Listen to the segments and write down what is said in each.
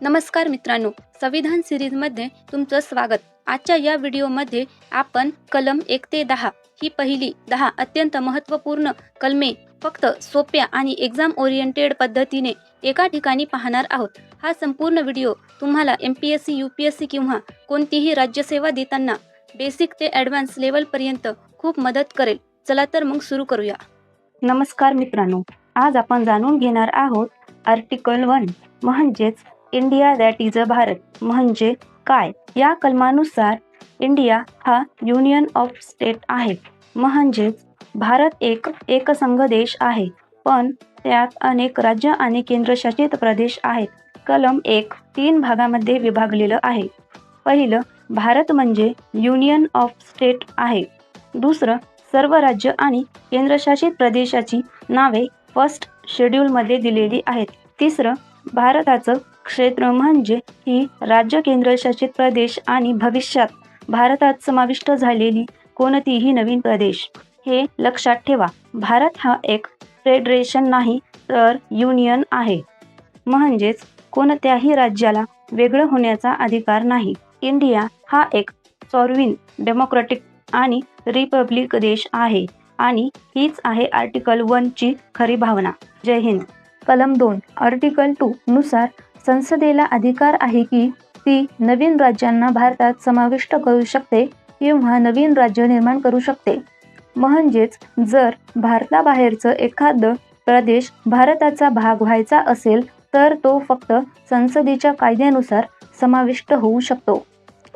नमस्कार मित्रांनो संविधान सिरीजमध्ये तुमचं स्वागत. आजच्या या व्हिडिओमध्ये आपण कलम एक ते दहा ही पहिली दहा अत्यंत महत्त्वपूर्ण कलमे फक्त सोप्या आणि एक्झाम ओरिएंटेड पद्धतीने एका ठिकाणी पाहणार आहोत. हा संपूर्ण व्हिडिओ तुम्हाला M P S C U P S C किंवा कोणतीही राज्यसेवा देताना बेसिक ते ॲडव्हान्स लेवलपर्यंत खूप मदत करेल. चला तर मग सुरू करूया. नमस्कार मित्रांनो आज आपण जाणून घेणार आहोत आर्टिकल वन म्हणजेच India that is a Bharat म्हणजे काय? या कलमानुसार इंडिया हा युनियन ऑफ स्टेट आहे. म्हणजेच भारत एक एकसंघ देश आहे. पण त्यात अनेक राज्य आणि केंद्रशासित प्रदेश आहेत. कलम एक तीन भागामध्ये विभागलेलं आहे. पहिलं भारत म्हणजे युनियन ऑफ स्टेट आहे. दुसरं सर्व राज्य आणि केंद्रशासित प्रदेशाची नावे फर्स्ट शेड्यूलमध्ये दिलेली आहेत. तिसरं भारताचं क्षेत्र म्हणजे ही राज्य केंद्रशासित प्रदेश आणि भविष्यात भारतात समाविष्ट झालेली कोणतीही नवीन प्रदेश. हे लक्षात ठेवा भारत हा एक फेडरेशन नाही तर युनियन आहे. म्हणजेच कोणत्याही राज्याला वेगळं होण्याचा अधिकार नाही. इंडिया हा एक सॉर्विन डेमोक्रॅटिक आणि रिपब्लिक देश आहे आणि हीच आहे आर्टिकल वनची खरी भावना. जय हिंद. कलम दोन आर्टिकल टू नुसार संसदेला अधिकार आहे की ती नवीन राज्यांना भारतात समाविष्ट करू शकते किंवा नवीन राज्य निर्माण करू शकते. म्हणजेच जर भारताबाहेरचं एखादं प्रदेश भारताचा भाग व्हायचा असेल तर तो फक्त संसदेच्या कायद्यानुसार समाविष्ट होऊ शकतो.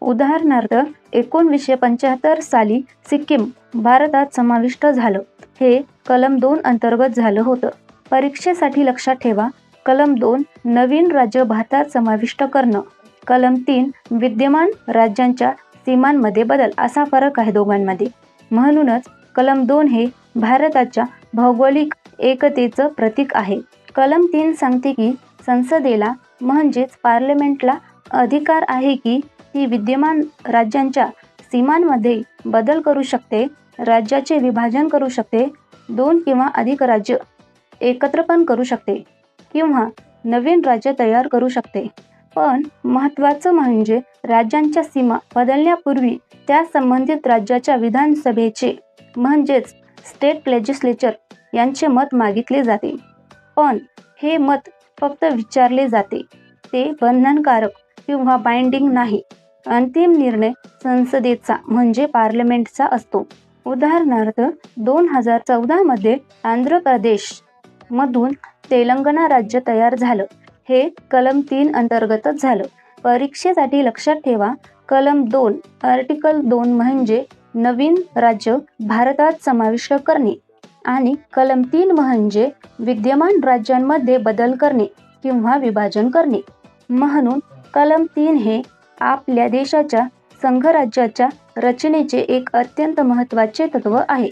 उदाहरणार्थ एकोणवीसशे पंच्याहत्तर साली सिक्कीम भारतात समाविष्ट झालं. हे कलम दोन अंतर्गत झालं होतं. परीक्षेसाठी लक्षात ठेवा. कलम दोन नवीन राज्य भारतात समाविष्ट करणं. कलम तीन विद्यमान राज्यांच्या सीमांमध्ये बदल. असा फरक आहे दोघांमध्ये. म्हणूनच कलम दोन हे भारताच्या भौगोलिक एकतेचं प्रतीक आहे. कलम तीन सांगते की संसदेला म्हणजेच पार्लमेंटला अधिकार आहे की ती विद्यमान राज्यांच्या सीमांमध्ये बदल करू शकते राज्याचे विभाजन करू शकते दोन किंवा अधिक राज्य एकत्र पण करू शकते किंवा नवीन राज्य तयार करू शकते. पण महत्त्वाचं म्हणजे राज्यांच्या सीमा बदलण्यापूर्वी त्या संबंधित राज्याच्या विधानसभेचे म्हणजेच स्टेट लेजिस्लेचर यांचे मत मागितले जाते. पण हे मत फक्त विचारले जाते. ते बंधनकारक किंवा बाइंडिंग नाही. अंतिम निर्णय संसदेचा म्हणजे पार्लमेंटचा असतो. उदाहरणार्थ दोन हजार चौदामध्ये आंध्र प्रदेश मधून तेलंगणा राज्य तयार झालं. हे कलम तीन अंतर्गतच झालं. परीक्षेसाठी लक्षात ठेवा कलम दोन आर्टिकल दोन म्हणजे नवीन राज्य भारतात समाविष्ट करणे आणि कलम तीन म्हणजे विद्यमान राज्यांमध्ये बदल करणे किंवा विभाजन करणे. म्हणून कलम तीन हे आपल्या देशाच्या संघराज्याच्या रचनेचे एक अत्यंत महत्त्वाचे तत्व आहे.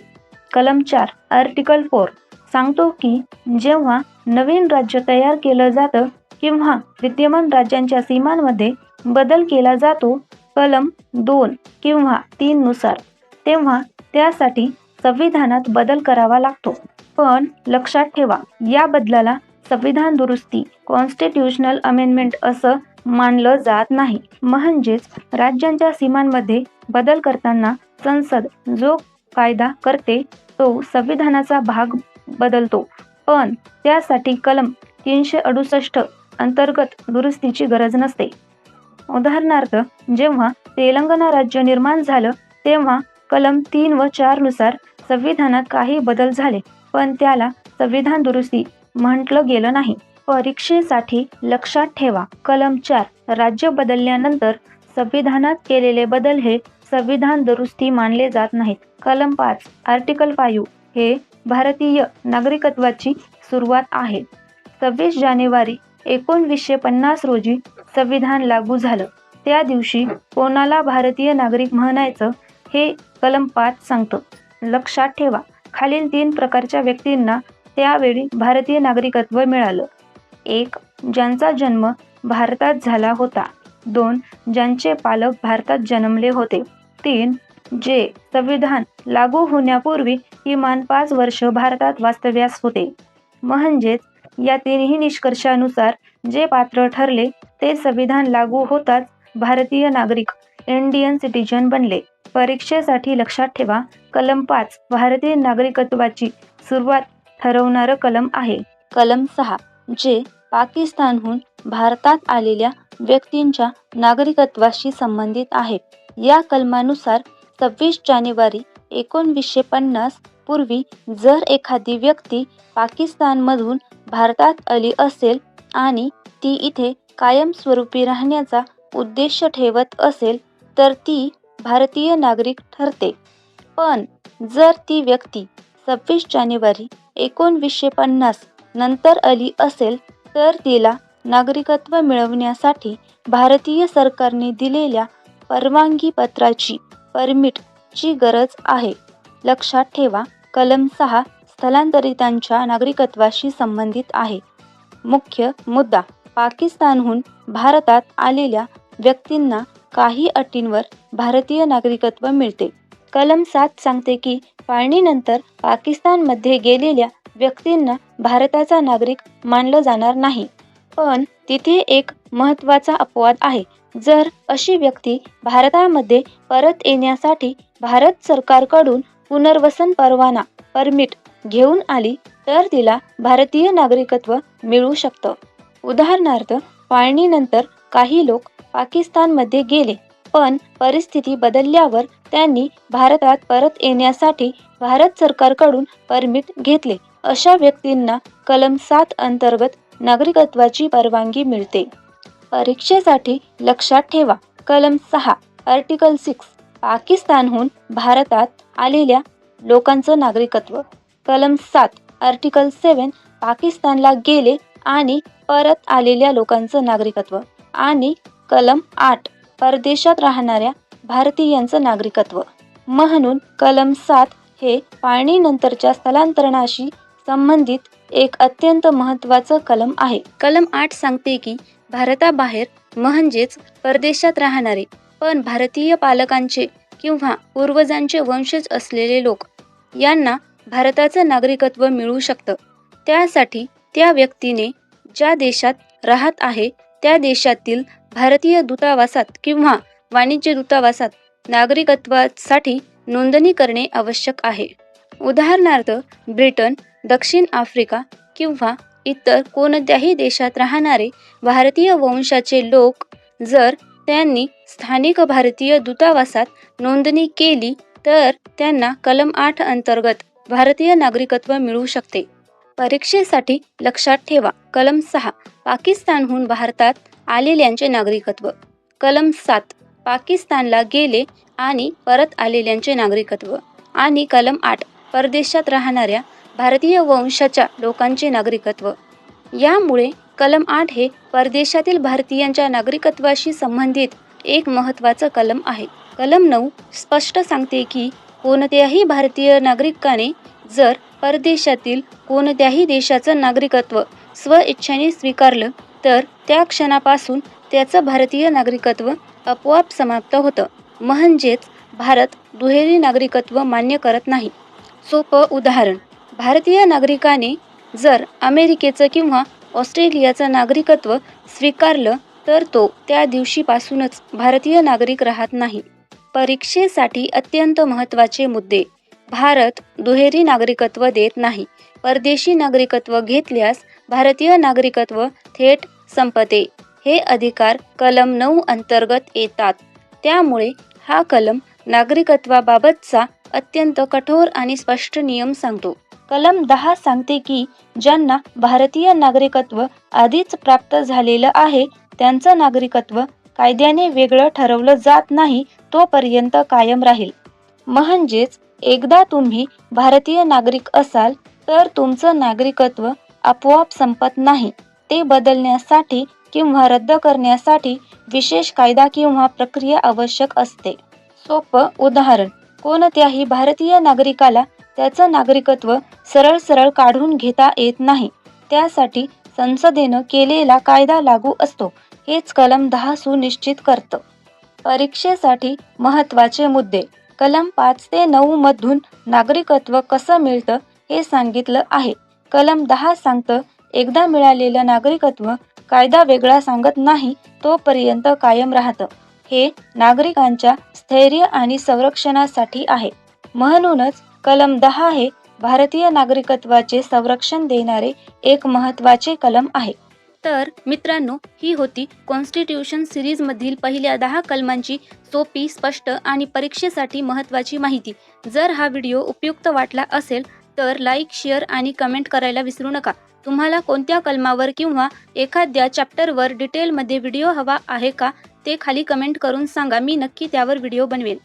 कलम चार आर्टिकल फोर. सांगतो की जेव्हा नवीन राज्य तयार केलं जातं किंवा विद्यमान राज्यांच्या सीमांमध्ये बदल केला जातो कलम दोन किंवा तीन नुसार तेव्हा त्यासाठी संविधानात बदल करावा लागतो. पण लक्षात ठेवा या बदलाला संविधान दुरुस्ती कॉन्स्टिट्युशनल अमेंडमेंट असं मानलं जात नाही. म्हणजेच राज्यांच्या सीमांमध्ये बदल करताना संसद जो कायदा करते तो संविधानाचा भाग बदलतो. पण त्यासाठी कलम तीनशे अडुसष्ट अंतर्गत दुरुस्तीची गरज नसते. उदाहरणार्थ जेव्हा तेलंगणा राज्य निर्माण झालं तेव्हा कलम तीन व चारनुसार संविधानात काही बदल झाले पण त्याला संविधान दुरुस्ती म्हटलं गेलं नाही. परीक्षेसाठी लक्षात ठेवा कलम चार राज्य बदलल्यानंतर संविधानात केलेले बदल हे संविधान दुरुस्ती मानले जात नाहीत. कलम पाच आर्टिकल फाईव्ह हे भारतीय नागरिकत्वाची सुरुवात आहे. सव्वीस जानेवारी एकोणवीसशे पन्नास रोजी संविधान लागू झालं. त्या दिवशी कोणाला भारतीय नागरिक म्हणायचं हे कलम पाच सांगतं. लक्षात ठेवा खालील तीन प्रकारच्या व्यक्तींना त्यावेळी भारतीय नागरिकत्व मिळालं. एक ज्यांचा जन्म भारतात झाला होता. दोन ज्यांचे पालक भारतात जन्मले होते. तीन जे संविधान लागू होण्यापूर्वी किमान पाच वर्ष भारतात वास्तव्यास होते. म्हणजेच या तिन्ही निष्कर्षानुसार जे पात्र ठरले ते संविधान लागू होताच भारतीय नागरिक इंडियन सिटीजन बनले. परीक्षेसाठी लक्षात ठेवा कलम पाच भारतीय नागरिकत्वाची सुरुवात ठरवणारं कलम आहे. कलम सहा जे पाकिस्तानहून भारतात आलेल्या व्यक्तींच्या नागरिकत्वाशी संबंधित आहे. या कलमानुसार सव्वीस जानेवारी एकोणवीसशे पन्नास पूर्वी जर एखादी व्यक्ती पाकिस्तानमधून भारतात आली असेल आणि ती इथे कायमस्वरूपी राहण्याचा उद्देश ठेवत असेल तर ती भारतीय नागरिक ठरते. पण जर ती व्यक्ती सव्वीस जानेवारी एकोणवीसशे पन्नास नंतर आली असेल तर तिला नागरिकत्व मिळवण्यासाठी भारतीय सरकारने दिलेल्या परवानगी पत्राची परमिटची गरज आहे. लक्षात ठेवा कलम सहा स्थलांतरितांच्या नागरिकत्वाशी संबंधित आहे. मुख्य मुद्दा पाकिस्तानहून भारतात आलेल्या व्यक्तींना काही अटींवर भारतीय नागरिकत्व मिळते. कलम सात सांगते की फाळणीनंतर पाकिस्तानमध्ये गेलेल्या व्यक्तींना भारताचा नागरिक मानलं जाणार नाही. पण तिथे एक महत्त्वाचा अपवाद आहे. जर अशी व्यक्ती भारतामध्ये परत येण्यासाठी भारत सरकारकडून पुनर्वसन परवाना परमिट घेऊन आली तर तिला भारतीय नागरिकत्व मिळू शकतं. उदाहरणार्थ फाळणीनंतर काही लोक पाकिस्तानमध्ये गेले पण परिस्थिती बदलल्यावर त्यांनी भारतात परत येण्यासाठी भारत सरकारकडून परमिट घेतले. अशा व्यक्तींना कलम सात अंतर्गत नागरिकत्वाची परवानगी मिळते. परीक्षेसाठी लक्षात ठेवा. कलम सहा आर्टिकल सिक्स पाकिस्तानहून भारतात आलेल्या लोकांचं नागरिकत्व. कलम सात आर्टिकल सेवन पाकिस्तानला गेले आणि परत आलेल्या लोकांचं नागरिकत्व. आणि कलम आठ परदेशात राहणाऱ्या भारतीयांचं नागरिकत्व. म्हणून कलम सात हे पाळणीनंतरच्या स्थलांतरणाशी संबंधित एक अत्यंत महत्त्वाचं कलम आहे. कलम आठ सांगते की भारताबाहेर म्हणजेच परदेशात राहणारे पण भारतीय पालकांचे किंवा पूर्वजांचे वंशज असलेले लोक यांना भारताचं नागरिकत्व मिळू शकतं. त्यासाठी त्या व्यक्तीने ज्या देशात राहत आहे त्या देशातील भारतीय दूतावासात किंवा वाणिज्य दूतावासात नागरिकत्वासाठी नोंदणी करणे आवश्यक आहे. उदाहरणार्थ ब्रिटन दक्षिण आफ्रिका किंवा इतर कोणत्याही देशात राहणारे भारतीय वंशाचे लोक जर त्यांनी स्थानिक भारतीय दूतावासात नोंदणी केली तर त्यांना कलम आठ अंतर्गत भारतीय नागरिकत्व मिळू शकते. परीक्षेसाठी लक्षात ठेवा कलम सहा पाकिस्तानहून भारतात आलेल्यांचे नागरिकत्व. कलम सात पाकिस्तानला गेले आणि परत आलेल्यांचे नागरिकत्व. आणि कलम आठ परदेशात राहणाऱ्या भारतीय वंशाच्या लोकांचे नागरिकत्व. यामुळे कलम आठ हे परदेशातील भारतीयांच्या नागरिकत्वाशी संबंधित एक महत्त्वाचं कलम आहे. कलम नऊ स्पष्ट सांगते की कोणत्याही भारतीय नागरिकाने जर परदेशातील कोणत्याही देशाचं नागरिकत्व स्वइच्छेने स्वीकारलं तर त्या क्षणापासून त्याचं भारतीय नागरिकत्व आपोआप समाप्त होतं. म्हणजेच भारत दुहेरी नागरिकत्व मान्य करत नाही. सोपं उदाहरण. भारतीय नागरिकाने जर अमेरिकेचं किंवा ऑस्ट्रेलियाचं नागरिकत्व स्वीकारलं तर तो त्या दिवशीपासूनच भारतीय नागरिक राहत नाही. परीक्षेसाठी अत्यंत महत्त्वाचे मुद्दे. भारत दुहेरी नागरिकत्व देत नाही. परदेशी नागरिकत्व घेतल्यास भारतीय नागरिकत्व थेट संपते. हे अधिकार कलम नऊ अंतर्गत येतात. त्यामुळे हा कलम नागरिकत्वाबाबतचा अत्यंत कठोर आणि स्पष्ट नियम सांगतो. कलम दहा सांगते की ज्यांना भारतीय नागरिकत्व आधीच प्राप्त झालेलं आहे त्यांचं नागरिकत्व कायद्याने वेगळं ठरवलं जात नाही तोपर्यंत कायम राहील. म्हणजेच एकदा तुम्ही भारतीय नागरिक असाल तर तुमचं नागरिकत्व आपोआप संपत नाही. ते बदलण्यासाठी किंवा रद्द करण्यासाठी विशेष कायदा किंवा प्रक्रिया आवश्यक असते. सोपं उदाहरण कोणत्याही भारतीय नागरिकाला त्याचं नागरिकत्व सरळ सरळ काढून घेता येत नाही. त्यासाठी संसदेनं केलेला कायदा लागू असतो. हेच कलम दहा सुनिश्चित करतं. परीक्षेसाठी महत्त्वाचे मुद्दे. कलम पाच ते नऊ मधून नागरिकत्व कसं मिळतं हे सांगितलं आहे. कलम दहा सांगतं एकदा मिळालेलं नागरिकत्व कायदा वेगळा सांगत नाही तोपर्यंत कायम राहतं. हे नागरिकांच्या स्थैर्य आणि संरक्षणासाठी आहे. म्हणूनच कलम दहा हे भारतीय नागरिकत्वाचे संरक्षण देणारे एक महत्त्वाचे कलम आहे. तर मित्रांनो ही होती कॉन्स्टिट्यूशन सिरीजमधील पहिल्या दहा कलमांची सोपी स्पष्ट आणि परीक्षेसाठी महत्त्वाची माहिती. जर हा व्हिडिओ उपयुक्त वाटला असेल तर लाईक शेअर आणि कमेंट करायला विसरू नका. तुम्हाला कोणत्या कलमावर किंवा एखाद्या चॅप्टरवर डिटेलमध्ये व्हिडिओ हवा आहे का ते खाली कमेंट करून सांगा. मी नक्की त्यावर व्हिडिओ बनवेल